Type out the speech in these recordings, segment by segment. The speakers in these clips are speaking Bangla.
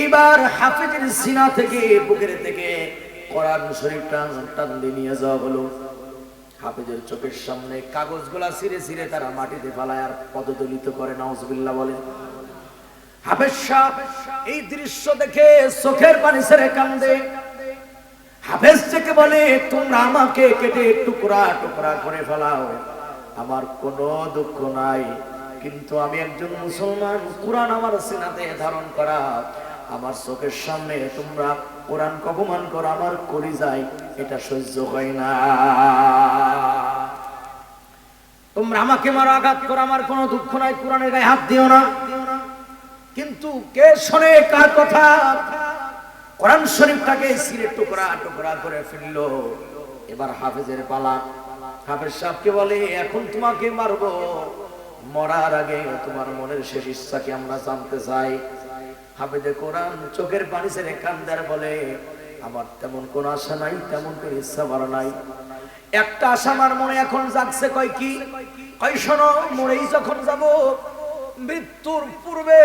এইবার হাফিজের সিনা থেকে, বুকের থেকে কোরআন শরীফ টান দিয়ে নিয়ে যাওয়া হলো। হাফিজের চোখের সামনে কাগজগুলা ছিঁড়ে ছিঁড়ে তারা মাটিতে ফেলায় আর পদদলিত করে, নাউজুবিল্লাহ বলেন। হাফেজ এই দৃশ্য দেখে চোখের পানি ছেড়ে কান্দে। হাফেজ থেকে বলে, তোমরা আমাকে কেটে টুকরা টুকরা করে ফেলাও, আমার কোনো দুঃখ নাই। কিন্তু আমি একজন মুসলমান, কোরআন আমার সিনাতে ধারণ করা আমার চোখের সামনে তোমরা কোরআন অপমান করো, আমার করি যায় এটা সহ্য হয় না। তোমরা আমাকে মারো, আঘাত করো, আমার কোনো দুঃখ নাই, কোরআনের গায়ে হাত দিও না। কিন্তু কে শোনে কার কথা? কোরআন শরীফটাকে সিরে টুকরা টুকরা করে ফেলল। এবার হাফেজের পালা। হাফেজ সাহেবকে বলে, এখন তোমাকে মারবো। মরার আগে তোমার মনের শেষ ইচ্ছাকে আমরা জানতে চাই। হাফেজে কোরআন চোখের পানি ছেড়ে কান্দার বলে, আমার তেমন কোন আশা নাই, তেমন কোন ইচ্ছা বড় নাই। একটা আশা আমার মনে এখন জাগছে, কয় কি? কয়, শোনো, মরেই যখন যাব, মৃত্যুর পূর্বে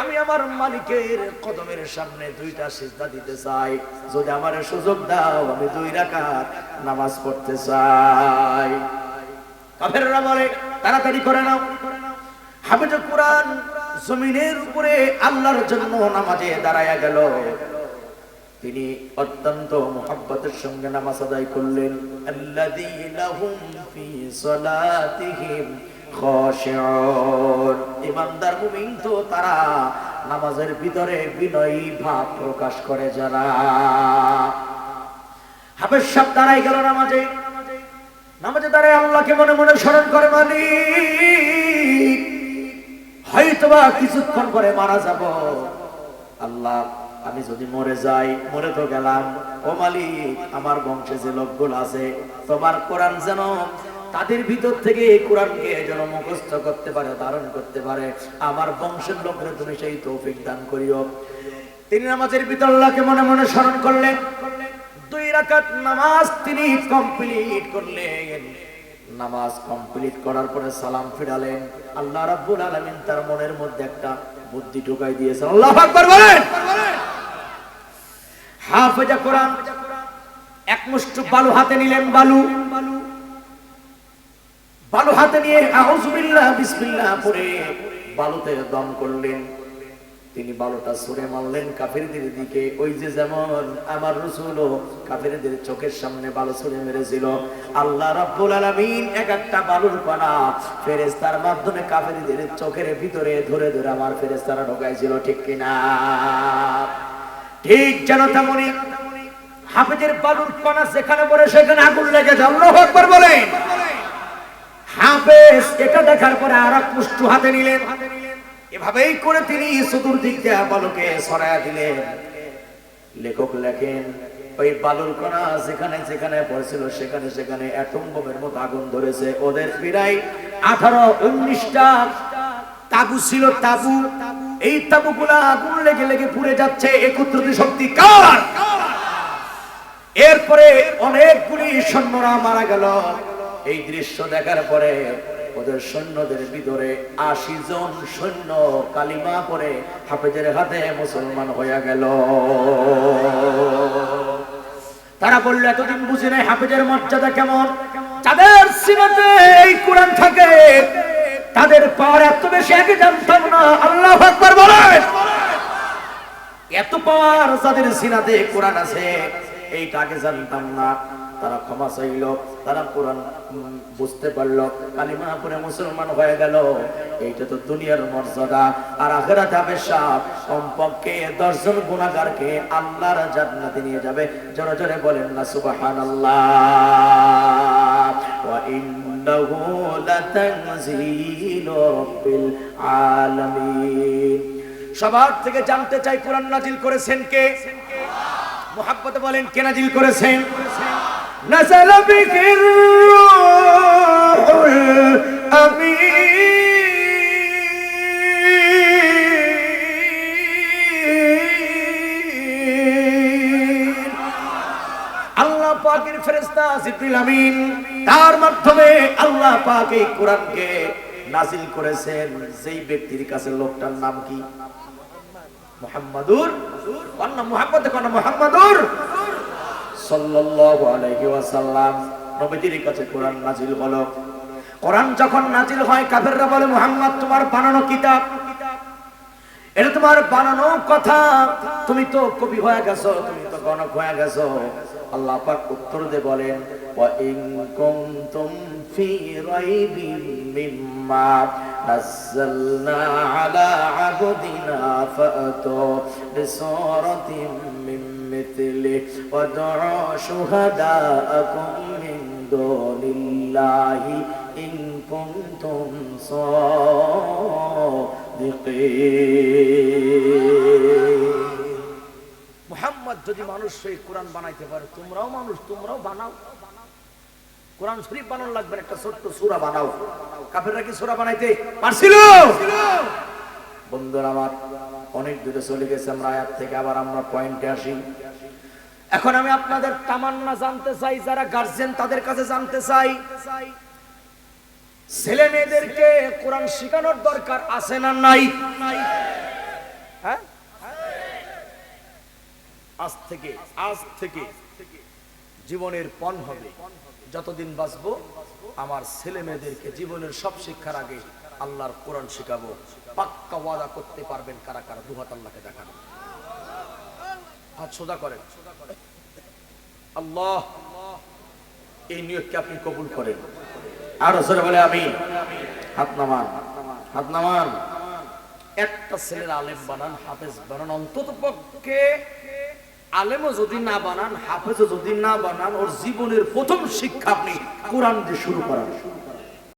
আমি আমার মালিকের কদমের সামনে দুইটা সিজদা দিতে চাই। যদি আমার সুযোগ দাও, আমি দুই রাকাত নামাজ পড়তে চাই। কাফেররা বলে, তাড়াতাড়ি করে নাও। হাফেজ কোরআন জমিনের উপরে আল্লাহর জন্য নামাজে দাঁড়ায়া গেল। তিনি অত্যন্ত মোহাব্বতের সঙ্গে নামাজ আদায় করলেন। ইমানদার মুমিন তো তারা নামাজের ভিতরে বিনয়ী ভাব প্রকাশ করে যারা। হাফেজ সাহেব দাঁড়াই গেল নামাজে। নামাজে দাঁড়ায় আল্লাহকে মনে মনে স্মরণ করে মালিক। হয়তোবা কিছুক্ষণ পরে মারা যাব। আল্লাহ, আমি যদি মরে যাই, মরে তো গেলাম। ও মালিক, আমার বংশে যে লোকগুলো আছে, তোমার কোরআন যেন তাদের ভিতর থেকে এই কোরআনকে যেন মুখস্থ করতে পারে, ধারণ করতে পারে। আমার বংশের লোকের তুমি সেই তৌফিক দান করিও। তিনি নামাজের ভিতর আল্লাহকে মনে মনে স্মরণ করলেন। দুই রাকাত নামাজ তিনি কমপ্লিট করলেন। নামাজ কমপ্লিট করার পরে সালাম ফিরালেন। আল্লাহ রাব্বুল আলামিন তার মনের মধ্যে একটা বুদ্ধি ঢুকাই দিয়েছেন। আল্লাহু আকবার বলেন! হাফেজা কোরআন এক মুষ্ঠ বালু হাতে নিলেন বালু। বালু হাতে নিয়ে আউযুবিল্লাহ বিসমিল্লাহ পড়ে বালুতে দম করলেন। তিনি বালুটা ছুড়ে মারলেন কাফেরদের দিকে। ওই যে যেমন আমার রসুল কাফেরদের চোখের সামনে বালু ছুড়ে মেরেছিল। আল্লাহ রাব্বুল আলামিন এক একটা বালুর কণা ফেরেশতার মাধ্যমে কাফেরদের চোখের ভিতরে ধরে ধরে আমার ফেরেশতারা ঢোকাইছিল, ঠিক কিনা? ঠিক যেন তেমনই হাফেজের বালুর কণা যেখানে পড়ে সেখানে আগুন লেগে আল্লাহু আকবার বলেন। হাফেজ, এটা দেখার পরে আর এক মুষ্টি হাতে নিলেন। এভাবেই করে তিনি চতুর্দিক দিয়ে বালুকে সরাইয়া দিলেন। লেখক লেখেন, ওই বালুর কণা যেখানে যেখানে পড়েছিল, সেখানে সেখানে অ্যাটম মতো আগুন ধরেছে। ওদের প্রায় আঠারো উনিশটা তাবু ছিল, তাবু। এই তাবুগুলা আগুন লেগে লেগে পুড়ে যাচ্ছে। একত্রিত শক্তি কার? এরপরে অনেকগুলি সৈন্যরা মারা গেল। এই দৃশ্য দেখার পরে ওদের সৈন্যদের ভিতরে আশি জন সৈন্য কালিমা পরে হাফেজের হাতে মুসলমান হয়ে গেল। তারা বলল, এতদিন বুঝি নাই হাফেজের মর্যাদা কেমন? যাদের সিনাতে এই কোরআন থাকে, তাদের পাওয়ার এত বেশি আগে জানতাম না? আল্লাহ আকবার বলেন। এত পাওয়ার যাদের সিনাতে কোরআন আছে, এইটা আগে জানতাম না। তারা ক্ষমা চাইল, তারা কোরআন বুঝতে পারল, কালিমা পরে মুসলমান হয়ে গেল। এইটা তো দুনিয়ার মর্যাদা। আর আখেরাতে হবে সাপ কমপক্ষে দশজন গুণাগারকে আল্লাহর জান্নাতে নিয়ে যাবে। জোরে জোরে বলেন না আলামিন। সবার থেকে জানতে চাই, কোরআন নাজিল করেছেন কে? মোহাব্বতে বলেন, কে নাজিল করেছেন? نزل بك الروح الأمين আল্লাহ পাকের ফেরেশতা জিবরিল আমিন তার মাধ্যমে আল্লাহ পাক এই কোরআনকে নাজিল করেছেন যেই ব্যক্তির কাছে লোকটার নাম কি মুহাম্মাদুর কন্না মুহাম্মদ কন্না মুহাম্মাদুর সাল্লাল্লাহু আলাইহি কাছে কোরআন নাজিল হলো। কোরআন যখন নাজিল হয়, কাফেররা বলে, মুহাম্মদ, তোমার বানানো কিতাব। এটা তোমার বানানো কথা। তুমি তো কবি হয়ে গেছো, তুমি তো গণক হয়ে গেছো। আল্লাহ পাক উত্তর দিয়ে বলেন, ওয়া কুনতুম ফি রাইবিন মিম্মা নাযালনা আলা আবদিনা ফাতু মিথলি ওয়াদউ শুহাদাআকুম মিন দুনিল্লাহি ইন কুনতুম সাদিকিন. মুহাম্মদ যদি মানুষ সেই কোরআন বানাইতে পারে তোমরাও মানুষ তোমরাও বানাও। কোরআন শরীফ বানানো লাগবে একটা ছোট্ট সূরা বানাও। কাফেররা কি সূরা বানাইতে পারছিল? বন্ধুরা আমার অনেক দূরে চলে গেছে আমরা আয়াত থেকে আবার আমরা পয়েন্টে আসি। এখন আমি আপনাদের তামান্না জানতে চাই, যারা গার্জেন তাদের কাছে জানতে চাই। ছেলে মেয়েদেরকে কোরআন শেখানোর দরকার আছে না নাই? হ্যাঁ? আজ থেকে আজ থেকে জীবনের পণ হবে। যতদিন বাঁচবো, আমার ছেলে মেয়েদেরকে জীবনের সব শিক্ষার আগে আল্লাহর কোরআন শেখাবো। পাক্কা ওয়াদা করতে পারবেন কারা কারা? দুহাত আল্লাহকে দেখানো। হাত সোজা করেন। আল্লাহ, এই নিয়োগকে আপনি কবুল করেন। আর বলে আমি হাত নামান হাত নামান। একটা ছেলের আলেম বানান, হাফেজ বানান, অন্তত পক্ষে আলেমও যদি না বানান, হাফেজও যদি না বানান, ওর জীবনের প্রথম শিক্ষা আপনি কোরআন দিয়ে শুরু করান।